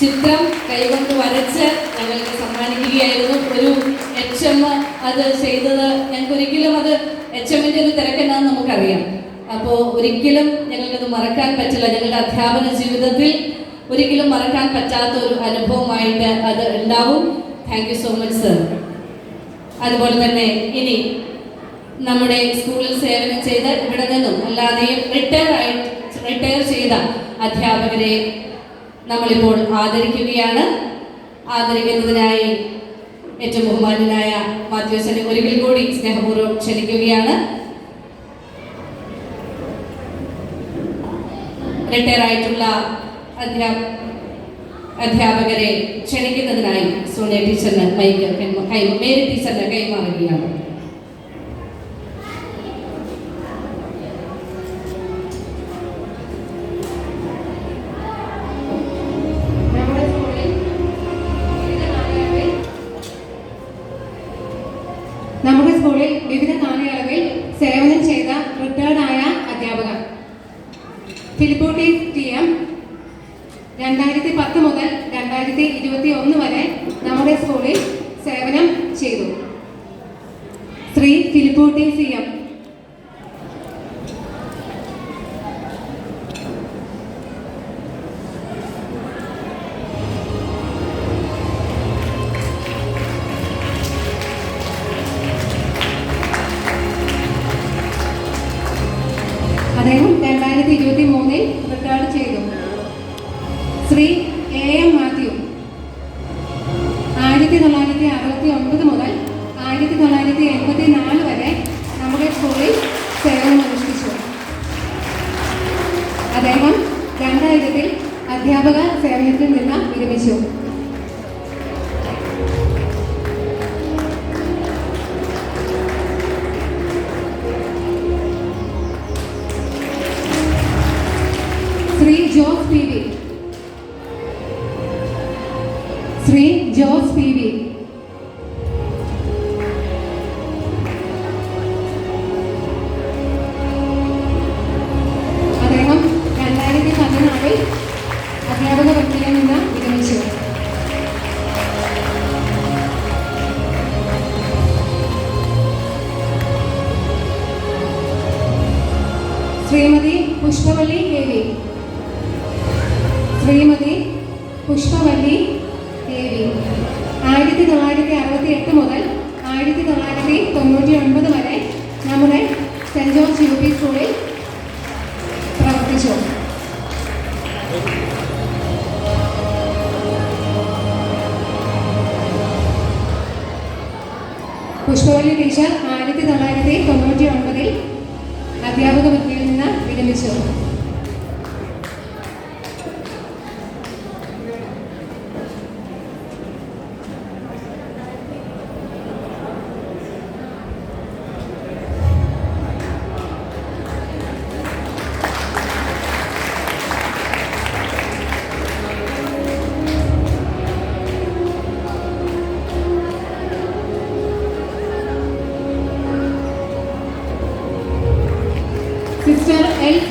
ചിത്രം കൈകൊണ്ട് വരച്ച് ഞങ്ങൾക്ക് സമ്മാനിക്കുകയായിരുന്നു. ഒരു എച്ച് എം അത് ചെയ്തത് ഞങ്ങൾക്ക് ഒരിക്കലും അത് എച്ച് എമ്മിന്റെ ഒരു തിരക്കെന്നാന്ന് നമുക്കറിയാം. അപ്പോൾ ഒരിക്കലും ഞങ്ങൾക്കത് മറക്കാൻ പറ്റില്ല. ഞങ്ങളുടെ അധ്യാപന ജീവിതത്തിൽ ഒരിക്കലും മറക്കാൻ പറ്റാത്ത ഒരു അനുഭവമായിട്ട് അത് ഉണ്ടാവും. Thank you so much sir അതുപോലെ തന്നെ ഇനി നമ്മുടെ സ്കൂളിൽ സേവനം ചെയ്ത് ഇവിടെ നിന്നും അല്ലാതെയും റിട്ടയർ ആയി റിട്ടയർ ചെയ്ത അധ്യാപകരെ നമ്മളിപ്പോൾ ആദരിക്കുകയാണ്. ആദരിക്കുന്നതിനായി ഏറ്റവും ബഹുമാനനായ മാത്യോസിനെ ഒരിക്കൽ കൂടി സ്നേഹപൂർവം ക്ഷണിക്കുകയാണ്. റിട്ടയറായിട്ടുള്ള അധ്യാപകരെ ക്ഷണിക്കുന്നതിനായി സോണിയ ടീച്ചറിന് മൈക്ക് മേരി ടീച്ചറിന് കൈമാറുകയാണ്.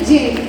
денег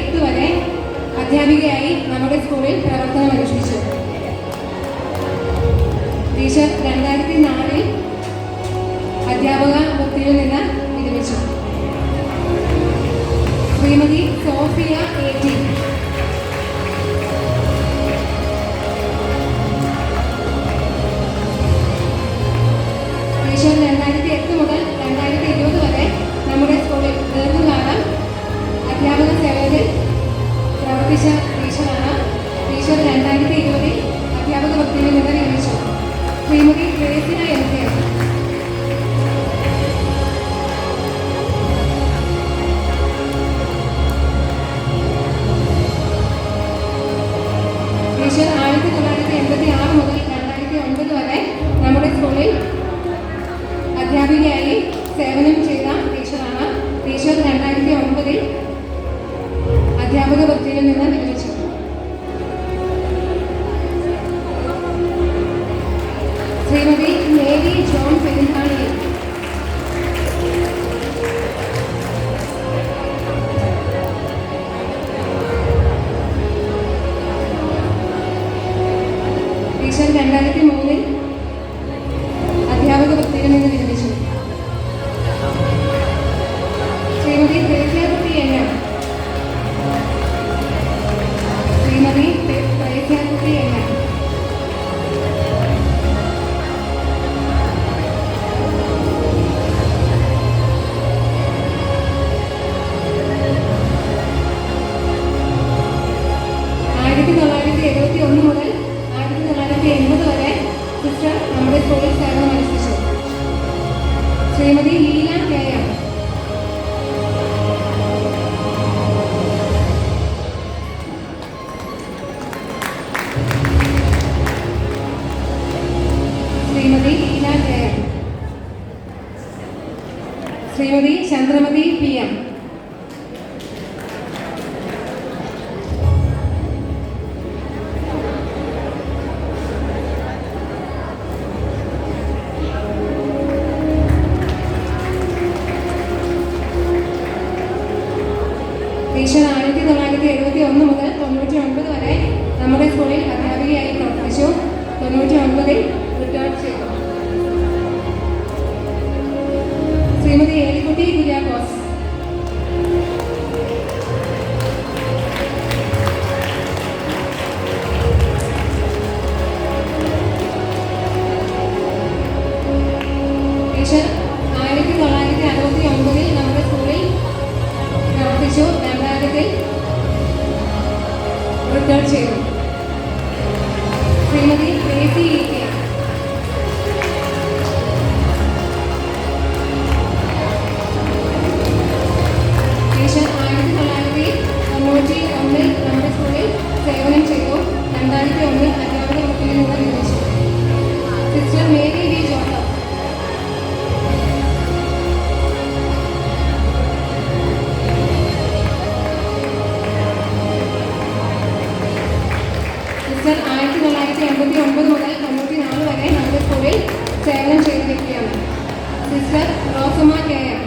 എട്ട് വരെ അധ്യാപികയായി നമ്മുടെ സ്കൂളിൽ പ്രവർത്തനം അനുഷ്ഠിച്ചു. ടീച്ചർ രണ്ടായിരത്തി നാലിൽ അധ്യാപക വൃത്തിയിൽ നിന്ന് വിരമിച്ചു. Shrimati Sophia A T. Shrimati Shrimati Chandramathi P M അച്ഛൻ ആയിരത്തി തൊള്ളായിരത്തി എൺപത്തി ഒമ്പത് മുതൽ തൊണ്ണൂറ്റി നാല് വരെ നാഗർപൂരിൽ സേവനം ചെയ്ത സിസ്റ്റർ റോസമ്മ കെ എം.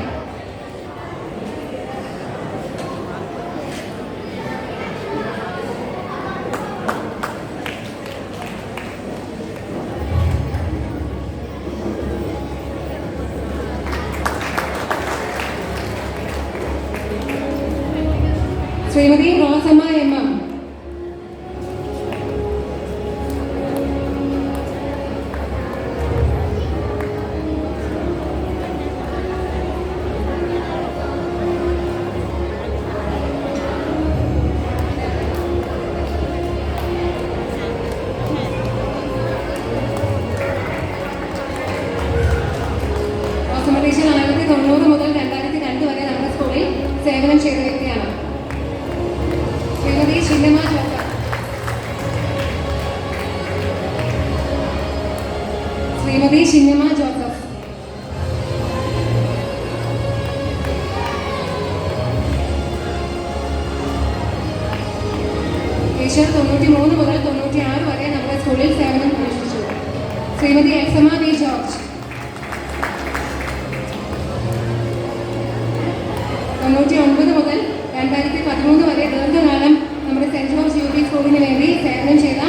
തൊണ്ണൂറ്റി ഒൻപത് മുതൽ രണ്ടായിരത്തി പതിമൂന്ന് വരെ ദീർഘകാലം നമ്മുടെ സെന്റ് ജോർജ് യു പി സ്കൂളിന് വേണ്ടി സേവനം ചെയ്ത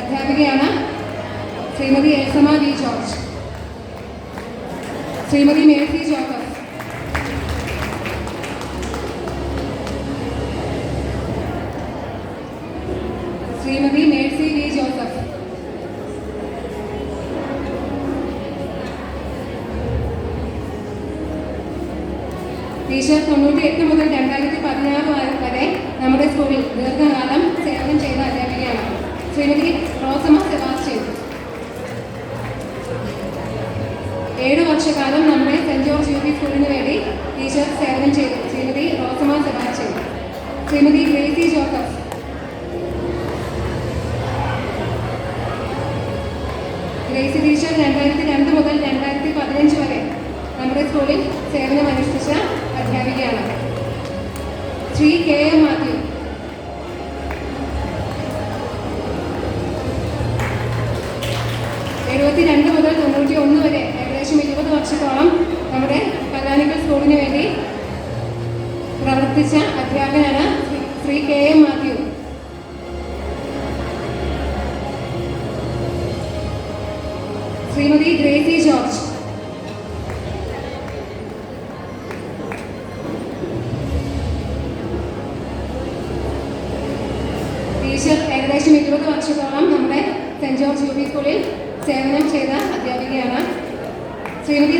അധ്യാപികയാണ് Shrimati Elsamma V George. Shrimati Mercy George. വർഷക്കാലം നമ്മുടെ സെന്റ് ജോർജ് യു പി സ്കൂളിന് വേണ്ടി ടീച്ചർ സേവനം ചെയ്തു. Shrimati Rosamma Sebastian Shrimati Gracy Joseph. Gracy teacher രണ്ടായിരത്തി രണ്ട് മുതൽ രണ്ടായിരത്തി പതിനഞ്ച് വരെ നമ്മുടെ സ്കൂളിൽ സേവനമനുഷ്ഠിച്ച അധ്യാപികയാണ്. Shri K M Shrimati Gracy George. Teacher ഏകദേശം ഇരുപത് വർഷത്തോളം നമ്മുടെ സെന്റ് ജോർജ് യു പി സ്കൂളിൽ സേവനം ചെയ്ത അധ്യാപികയാണ് Shrimati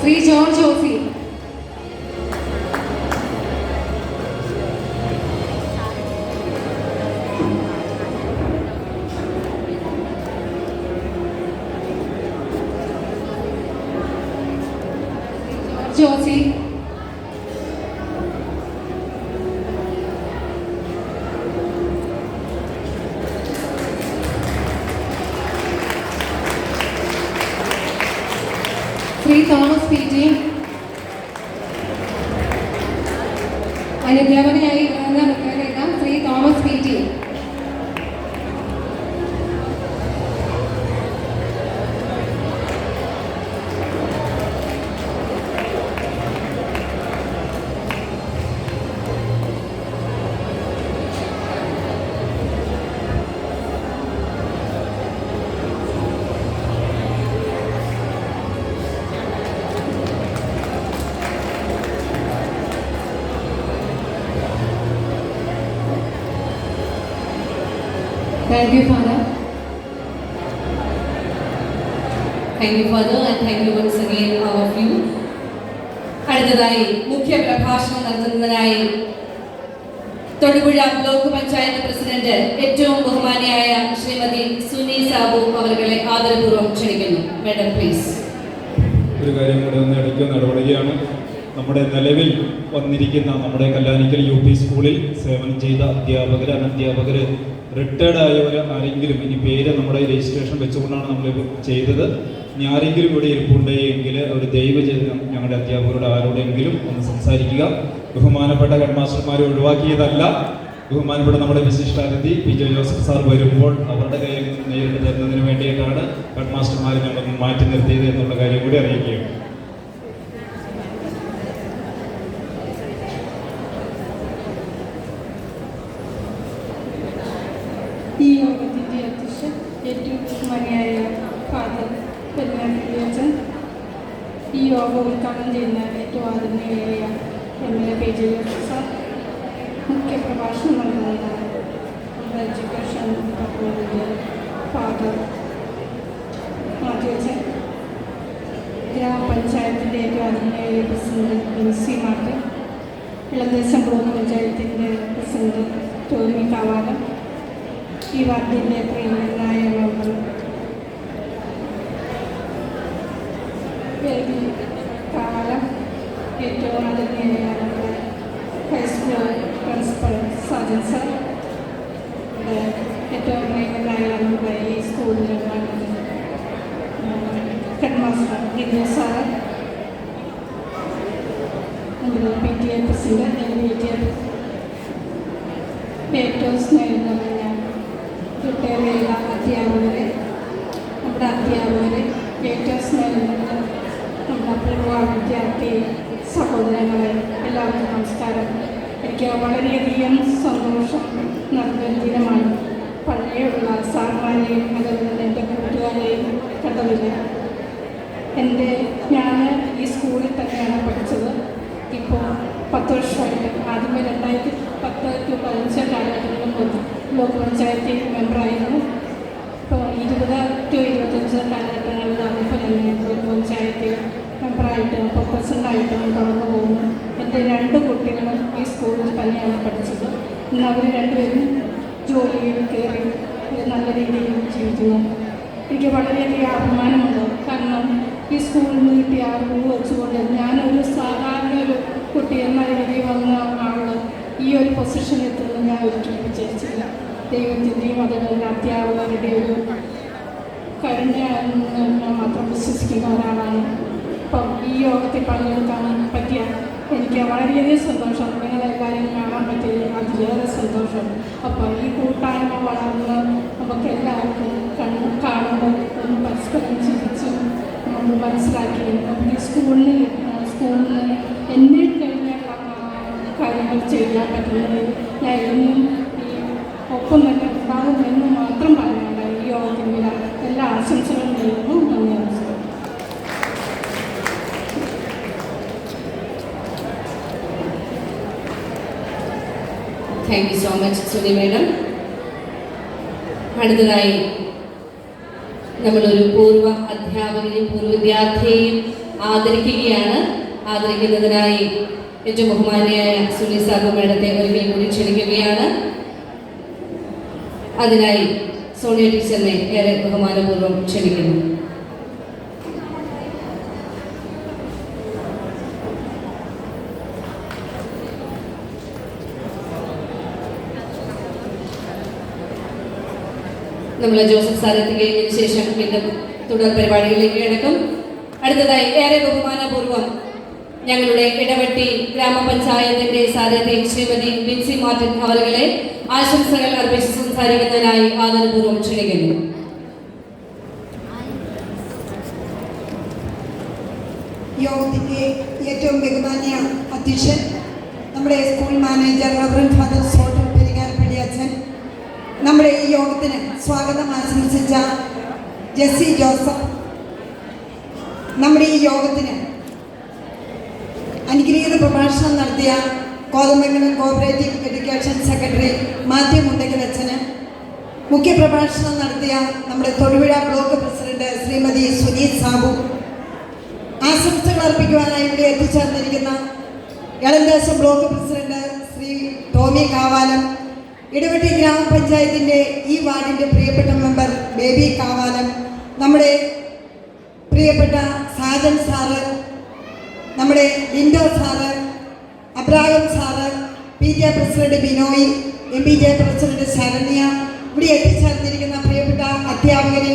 Shri George Josy thank you father thank you father and thank you once again of you അടുത്തതായി മുഖ്യ പ്രഭാഷണം നടത്തുന്നതിനായി തൊടുപുഴ ബ്ലോക്ക് പഞ്ചായത്ത് പ്രസിഡന്റ് ഏറ്റവും ബഹുമാനിയായ ശ്രീമതി സുനി സാബു അവരെ ആദരപൂർവം ക്ഷണിക്കുന്നു. മാഡം പ്ലീസ് ഒരു കാര്യം കൂടെ ഒന്ന് ഇടയ്ക്ക് നടപടിയാണ്. നമ്മുടെ നിലവിൽ വന്നിരിക്കുന്ന നമ്മുടെ കല്ലാനിക്കൽ യു പി സ്കൂളിൽ സേവനം ചെയ്ത അധ്യാപകർ അനധ്യാപകർ റിട്ടയർഡ് ആയവർ ആരെങ്കിലും ഇനി പേര് നമ്മുടെ രജിസ്ട്രേഷൻ വെച്ചുകൊണ്ടാണ് നമ്മൾ ചെയ്തത്. ഇനി ആരെങ്കിലും ഇവിടെ ഇരിപ്പുണ്ടെങ്കിൽ ഒരു ദൈവ ഞങ്ങളുടെ അധ്യാപകരോട് ആരോടെങ്കിലും ഒന്ന് സംസാരിക്കുക. ബഹുമാനപ്പെട്ട ഹെഡ്മാസ്റ്റർമാരെ ഒഴിവാക്കിയതല്ല. ബഹുമാനപ്പെട്ട നമ്മുടെ വിശിഷ്ടാതിഥി പി ജെ ജോസഫ് സാർ വരുമ്പോൾ അവരുടെ കയ്യിൽ നിന്ന് നേരിട്ട് തരുന്നതിന് വേണ്ടിയിട്ടാണ് ഹെഡ്മാസ്റ്റർമാരെ ഞങ്ങൾ മാറ്റി നിർത്തിയത് എന്നുള്ള കാര്യം കൂടി അറിയിക്കുകയാണ്. ഏറ്റവും ബഹുമാനിയായ ഫാദർ പെരുമാറ്റൻ ഈ യോഗ ഉദ്ഘാടനം ചെയ്യുന്ന ഏറ്റവും ആദരണീയായ M L A K J sir മുഖ്യ പ്രഭാഷണം നൽകുന്നതാണ്. നമ്മുടെ എഡ്യൂക്കേഷൻ ഡിപ്പാർട്ട്മെന്റിന്റെ ഫാദർ മാറ്റിവച്ചൻ ഗ്രാമപഞ്ചായത്തിന്റെ ഏറ്റവും ആദരണീയായ president M C Martin Elanthesham block പഞ്ചായത്തിന്റെ പ്രസിഡന്റ് ടോമി കാവാലം. ഈ വാർഡിന്റെ പ്രിയങ്കരനായ മെമ്പർ ബേബി കവാലം ഏറ്റവും ആദരണീയനായ നമ്മുടെ ഹൈസ്കൂൾ പ്രിൻസിപ്പൽ സാജൻ സർ ഇവിടെ ഏറ്റവും പ്രിയങ്കരനായ നമ്മുടെ ഈ സ്കൂളിലെ ഹെഡ് മാസ്റ്റർ ഗിരിജ സാറ് നമ്മുടെ P T A president N P T A ഏറ്റവും സ്നേഹം നിറഞ്ഞ റിട്ടയർ ചെയ്ത അധ്യാപകരെ നമ്മുടെ അധ്യാപകരെ ഏറ്റവും സ്നേഹം നിറഞ്ഞ നമ്മുടെ പൂർവ വിദ്യാർത്ഥി സഹോദരങ്ങളെ എല്ലാവർക്കും നമസ്കാരം. എനിക്ക് വളരെയധികം സന്തോഷം നൽകുന്ന ദിനമാണ് പഴയുള്ള സാർമാരെയും അതുപോലെ എന്റെ കൂട്ടുകാരെയും കണ്ടതില്ല എന്റെ ഞാൻ ഈ സ്കൂളിൽ തന്നെയാണ് പഠിച്ചത്. ഇപ്പോൾ പത്ത് വർഷമായിട്ട് ആദ്യമേ രണ്ടായിരത്തി പത്ത് ടു പതിനഞ്ച് കാലഘട്ടങ്ങളിൽ ബ്ലോക്ക് പഞ്ചായത്തിൽ മെമ്പറായിരുന്നു. ഇപ്പോൾ ഇരുപത് ടു ഇരുപത്തഞ്ച് കാലഘട്ടങ്ങളിൽ അതേപോലെ തന്നെ ബ്ലോക്ക് പഞ്ചായത്തിൽ മെമ്പറായിട്ടും ഇപ്പോൾ ആയിട്ടും കടന്നു പോകുന്നു. എന്റെ രണ്ട് കുട്ടികളും ഈ സ്കൂളിൽ തന്നെയാണ് പഠിച്ചത്. ഇന്ന് അവർ രണ്ടുപേരും ജോലിയിൽ കയറി നല്ല രീതിയിൽ ജീവിക്കുന്നു. എനിക്ക് വളരെയധികം അഭിമാനമുണ്ട്. കാരണം ഈ സ്കൂളിൽ നിന്ന് കിട്ടിയ അറിവ് വെച്ചുകൊണ്ട് ഞാനൊരു സാധാരണ ഒരു കുട്ടി എന്ന രീതിയിൽ വന്ന ആൾ ഈ ഒരു പൊസിഷനിൽ എത്തുന്നത് ഞാൻ ഒരിക്കലും വിചാരിച്ചില്ല ദൈവത്തിന്റെയും അതുപോലെ അധ്യാപകരുടെ ഒരു കഴിഞ്ഞ മാത്രം വിശ്വസിക്കുന്ന ഒരാളാണ്. യോഗത്തിൽ പങ്കെടുക്കാൻ പറ്റിയ എനിക്ക് വളരെയധികം സന്തോഷം. നിങ്ങളെല്ലാവരും കാണാൻ പറ്റിയ അതിലേറെ സന്തോഷം. അപ്പോൾ ഈ കൂട്ടായ്മ വളർന്ന് നമുക്ക് എല്ലാവർക്കും കണ്ണു കാണുമ്പോൾ ഒന്ന് പരസ്പരം ചിരിച്ചും നമ്മൾ മനസ്സിലാക്കി നമുക്ക് സ്കൂളിൽ സ്കൂളിൽ എന്നെ കഴിഞ്ഞാൽ കാര്യങ്ങൾ ചെയ്യാൻ പറ്റുന്നത് ഞാൻ എന്നും ഈ ഒപ്പം തന്നെ ഉണ്ടാകുമെന്ന് മാത്രം പറയാനുണ്ട് ഈ യോഗത്തിന്റെ എല്ലാ ആശംസകളും നേരുന്നു നന്ദി നമസ്കാരം thank you so much Suni madam അടുത്തതായി നമ്മളൊരു പൂർവ അധ്യാപകനെയും പൂർവ വിദ്യാർത്ഥിയെയും ആദരിക്കുകയാണ്. ആദരിക്കുന്നതിനായി ഏറ്റവും ബഹുമാനിയായ സുനി സാബു മേഡത്തെ ഒരിക്കൽ കൂടി ക്ഷണിക്കുകയാണ്. അതിനായി സോണിയ ടീച്ചറിനെ ഏറെ ബഹുമാനപൂർവം ക്ഷണിക്കുന്നു. നമ്മൾ ജോസഫ് സാർ എത്തിക്കഴിഞ്ഞതിന് ശേഷം വീണ്ടും തുടർ പരിപാടികളിലേക്ക് കിടക്കും. അടുത്തതായി ഏറെ ബഹുമാനപൂർവം ഞങ്ങളുടെ ഇടവെട്ടി ഗ്രാമപഞ്ചായത്തിന്റെ സാരഥി ശ്രീമതി ബിൻസി മാർട്ടിൻ അവരുകളെ ആശംസകൾ അർപ്പിച്ച് സംസാരിക്കുന്നതിനായി ആദരപൂർവം ക്ഷണിക്കുന്നു. യോഗത്തിന്റെ ഏറ്റവും ബഹുമാനിയ അധ്യക്ഷൻ നമ്മുടെ സ്കൂൾ മാനേജർ റവറൻ ഫാദർ അച്ഛൻ നമ്മുടെ ഈ യോഗത്തിന് സ്വാഗതം ആശംസിച്ച ജെസ്സി ജോസഫ്. നമ്മുടെ ഈ യോഗത്തിന് അനുഗ്രഹീത പ്രഭാഷണം നടത്തിയ Kothamangalam cooperative education secretary Mathew മുണ്ടകലച്ചന് മുഖ്യപ്രഭാഷണം നടത്തിയ നമ്മുടെ തൊടുപുഴ ബ്ലോക്ക് പ്രസിഡന്റ് ശ്രീമതി സുനീത് സാബു. ആശംസകൾ അർപ്പിക്കുവാനായി ഇവിടെ എത്തിച്ചേർന്നിരിക്കുന്ന എളന്താശ ബ്ലോക്ക് പ്രസിഡന്റ് ശ്രീ ടോമി കാവാലം. ഇടവെട്ടി ഗ്രാമപഞ്ചായത്തിന്റെ ഈ വാർഡിന്റെ പ്രിയപ്പെട്ട മെമ്പർ ബേബി കാവാലം നമ്മുടെ പ്രിയപ്പെട്ട സാജൻ സാറ് നമ്മുടെ Lindo sir Abraham sir P J president Binoy M P J president Saranya ഇവിടെ എത്തിച്ചേർന്നിരിക്കുന്ന പ്രിയപ്പെട്ട അധ്യാപകരെ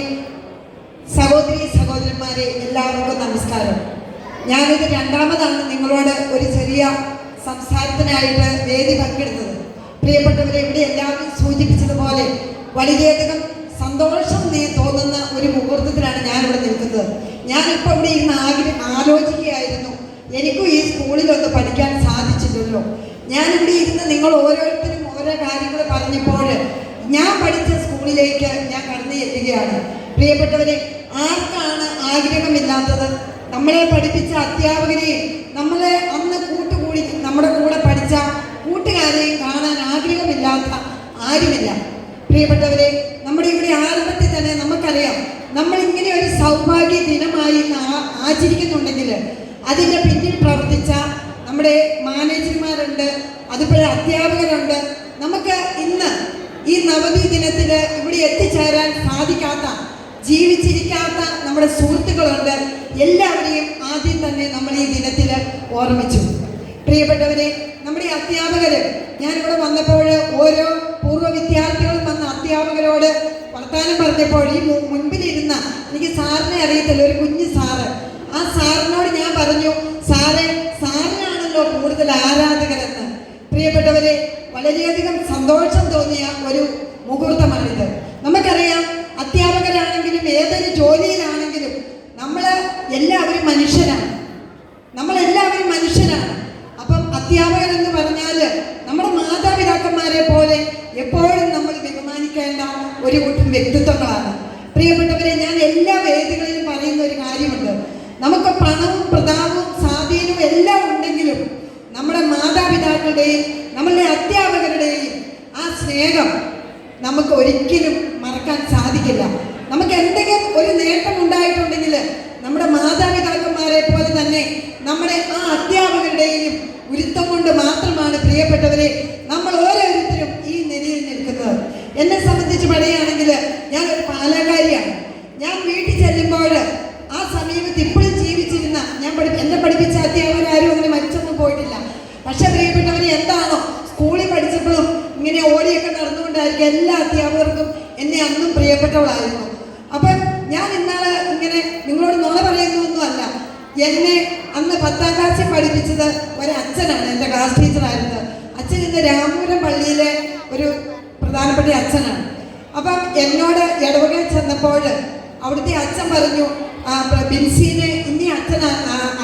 സഹോദരി സഹോദരന്മാരെ എല്ലാവർക്കും നമസ്കാരം. ഞാനിത് രണ്ടാമതാണ് നിങ്ങളോട് ഒരു ചെറിയ സംസാരത്തിനായിട്ട് വേദി പങ്കെടുത്തത് പ്രിയപ്പെട്ടവരെ ഇവിടെ എല്ലാവരും സൂചിപ്പിച്ചതുപോലെ വളരെയധികം സന്തോഷം നീ തോന്നുന്ന ഒരു മുഹൂർത്തത്തിലാണ് ഞാനിവിടെ നിൽക്കുന്നത്. ഞാനിപ്പോൾ ഇവിടെ ഇരുന്ന് ആഗ്രഹം ആലോചിക്കുകയായിരുന്നു എനിക്കും ഈ സ്കൂളിലൊന്ന് പഠിക്കാൻ സാധിച്ചില്ലല്ലോ. ഞാനിവിടെ ഇരുന്ന് നിങ്ങൾ ഓരോരുത്തരും ഓരോ കാര്യങ്ങൾ പറഞ്ഞപ്പോൾ ഞാൻ പഠിച്ച സ്കൂളിലേക്ക് ഞാൻ കടന്നു ചെല്ലുകയാണ്. പ്രിയപ്പെട്ടവരെ ആർക്കാണ് ആഗ്രഹമില്ലാത്തത്? നമ്മളെ പഠിപ്പിച്ച അധ്യാപകരെയും നമ്മളെ അന്ന് കൂട്ടുകൂടി നമ്മുടെ കൂടെ പഠിച്ച കൂട്ടുകാരെയും കാണാൻ ആഗ്രഹമില്ലാത്ത ആരുമില്ല. പ്രിയപ്പെട്ടവരെ നമ്മുടെ ഇവിടെ ആരംഭത്തിൽ തന്നെ നമുക്കറിയാം നമ്മൾ ഇങ്ങനെ ഒരു സൗഭാഗ്യ ദിനമായി ആചരിക്കുന്നുണ്ടെങ്കിൽ അതിന്റെ പിന്നിൽ പ്രവർത്തിച്ച നമ്മുടെ മാനേജർമാരുണ്ട് അതുപോലെ അധ്യാപകരുണ്ട്. നമുക്ക് ഇന്ന് ഈ നവതി ദിനത്തിൽ ഇവിടെ എത്തിച്ചേരാൻ സാധിക്കാത്ത ജീവിച്ചിരിക്കാത്ത നമ്മുടെ സുഹൃത്തുക്കളുണ്ട്. എല്ലാവരെയും ആദ്യം തന്നെ നമ്മൾ ഈ ദിനത്തിൽ ഓർമ്മിച്ചു. പ്രിയപ്പെട്ടവരെ നമ്മുടെ അധ്യാപകര് ഞാനിവിടെ വന്നപ്പോൾ ഓരോ പൂർവ വിദ്യാർത്ഥികളും വന്ന അധ്യാപകരോട് വർത്താനം പറഞ്ഞപ്പോൾ ഈ മുൻപിലിരുന്ന എനിക്ക് സാറിനെ അറിയത്തില്ല ഒരു കുഞ്ഞു സാറ്. ആ സാറിനോട് ഞാൻ പറഞ്ഞു സാറേ സാറിനാണല്ലോ കൂടുതൽ ആരാധകരെന്ന്. പ്രിയപ്പെട്ടവരെ വളരെയധികം സന്തോഷം തോന്നിയ ഒരു മുഹൂർത്തമാണിത്. നമുക്കറിയാം അധ്യാപകരാണെങ്കിലും ഏതൊരു ജോലിയിലാണെങ്കിലും നമ്മൾ എല്ലാവരും മനുഷ്യരാണ്. നമ്മളെല്ലാവരും മനുഷ്യരാണ്. അപ്പം അധ്യാപകർ എന്ന് പറഞ്ഞാൽ നമ്മുടെ മാതാപിതാക്കന്മാരെ പോലെ എപ്പോഴും നമ്മൾ ബഹുമാനിക്കേണ്ട ഒരു കൂട്ടം വ്യക്തിത്വങ്ങളാണ്. പ്രിയപ്പെട്ടവരെ ഞാൻ എല്ലാ വേദികളിലും പറയുന്ന ഒരു കാര്യമുണ്ട്. നമുക്ക് പണവും പ്രതാപവും സ്വാധീനവും എല്ലാം ഉണ്ടെങ്കിലും നമ്മുടെ മാതാപിതാക്കളുടെയും നമ്മളുടെ അധ്യാപകരുടെയും ആ സ്നേഹം നമുക്ക് ഒരിക്കലും മറക്കാൻ സാധിക്കില്ല. നമുക്ക് എന്തെങ്കിലും ഒരു നേട്ടം ഉണ്ടായിട്ടുണ്ടെങ്കിൽ നമ്മുടെ മാതാപിതാക്കന്മാരെ പോലെ തന്നെ നമ്മുടെ ആ അധ്യാപകരുടെയും ഗുരുത്വം കൊണ്ട് മാത്രമാണ് പ്രിയപ്പെട്ടവരെ നമ്മൾ ഓരോരുത്തരും ഈ നിലയിൽ നിൽക്കുന്നത്. എന്നെ സംബന്ധിച്ച് പറയുകയാണെങ്കിൽ ഞാൻ ഒരു പാലക്കാരിയാണ്. ഞാൻ വീട്ടിൽ ചെല്ലുമ്പോൾ ആ സമീപത്ത് ഇപ്പോഴും ജീവിച്ചിരുന്ന ഞാൻ പഠി എന്നെ പഠിപ്പിച്ച അധ്യാപകരാരും അങ്ങനെ മരിച്ചൊന്നും പോയിട്ടില്ല. പക്ഷെ പ്രിയപ്പെട്ടവർ എന്താണോ സ്കൂളിൽ പഠിച്ചപ്പോഴും ഇങ്ങനെ ഓടിയൊക്കെ നടന്നുകൊണ്ടായിരിക്കും എല്ലാ അധ്യാപകർക്കും എന്നെ അന്നും പ്രിയപ്പെട്ടവളായിരുന്നു. അപ്പം ഞാൻ ഇന്നാളെ ഇങ്ങനെ നിങ്ങളോട് നുണ പറയുന്നൊന്നുമല്ല എന്നെ അന്ന് പത്താം ക്ലാസ്സിൽ പഠിപ്പിച്ചത് ഒരു അച്ഛനാണ് എന്റെ ക്ലാസ് ടീച്ചറായിരുന്നത് അച്ഛൻ ഇന്ന് രാമപുരം പള്ളിയിലെ ഒരു പ്രധാനപ്പെട്ട അച്ഛനാണ്. അപ്പം എന്നോട് ഇടവകയിൽ ചെന്നപ്പോൾ അവിടുത്തെ അച്ഛൻ പറഞ്ഞു ബിൻസീനെ ഇനി അച്ഛൻ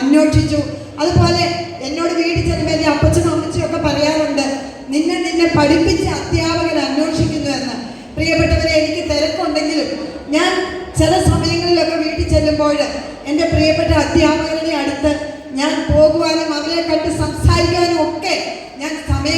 അന്വേഷിച്ചു. അതുപോലെ എന്നോട് വീട്ടിൽ ചെന്നപ്പോൾ എന്റെ അപ്പച്ചനും അമ്മച്ചും ഒക്കെ പറയാറുണ്ട് നിന്നെ നിന്നെ പഠിപ്പിച്ച അധ്യാപകൻ അന്വേഷിക്കുന്നു എന്ന്. പ്രിയപ്പെട്ടവരെ എനിക്ക് തിരക്കുണ്ടെങ്കിലും ഞാൻ ചില സമയങ്ങളിലൊക്കെ വീട്ടിൽ ചെല്ലുമ്പോൾ എന്റെ പ്രിയപ്പെട്ട അധ്യാപകരുടെ അടുത്ത് ഞാൻ പോകുവാനും അവരെ കണ്ട് സംസാരിക്കാനും ഒക്കെ ഞാൻ സമയം